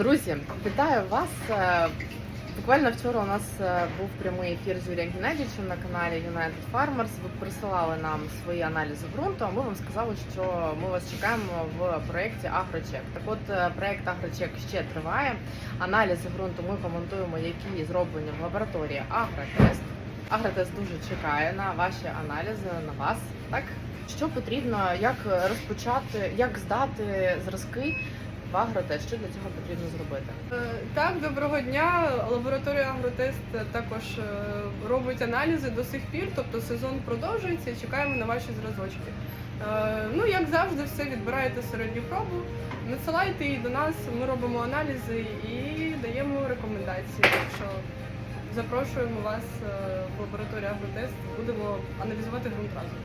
Друзі, вітаю вас. Е, Буквально вчора у нас е, був прямий ефір з Юрієм Геннадійовичем на каналі United Farmers. Ви присилали нам свої аналізи ґрунту. А ми вам сказали, що ми вас чекаємо в проєкті Агрочек. Так от е, проєкт Агрочек ще триває. Аналізи ґрунту ми коментуємо, які зроблені в лабораторії Агротест. Агротест дуже чекає на ваші аналізи, на вас. Так що потрібно, як розпочати, як здати зразки агротест? Що для цього потрібно зробити? Е, Так, доброго дня. Лабораторія Агротест також е, робить аналізи до сих пір, тобто сезон продовжується і чекаємо на ваші зразочки. Е, Ну, як завжди, все відбираєте середню пробу, надсилайте її до нас, ми робимо аналізи і даємо рекомендації. Так що запрошуємо вас в лабораторію Агротест, будемо аналізувати ґрунт разом.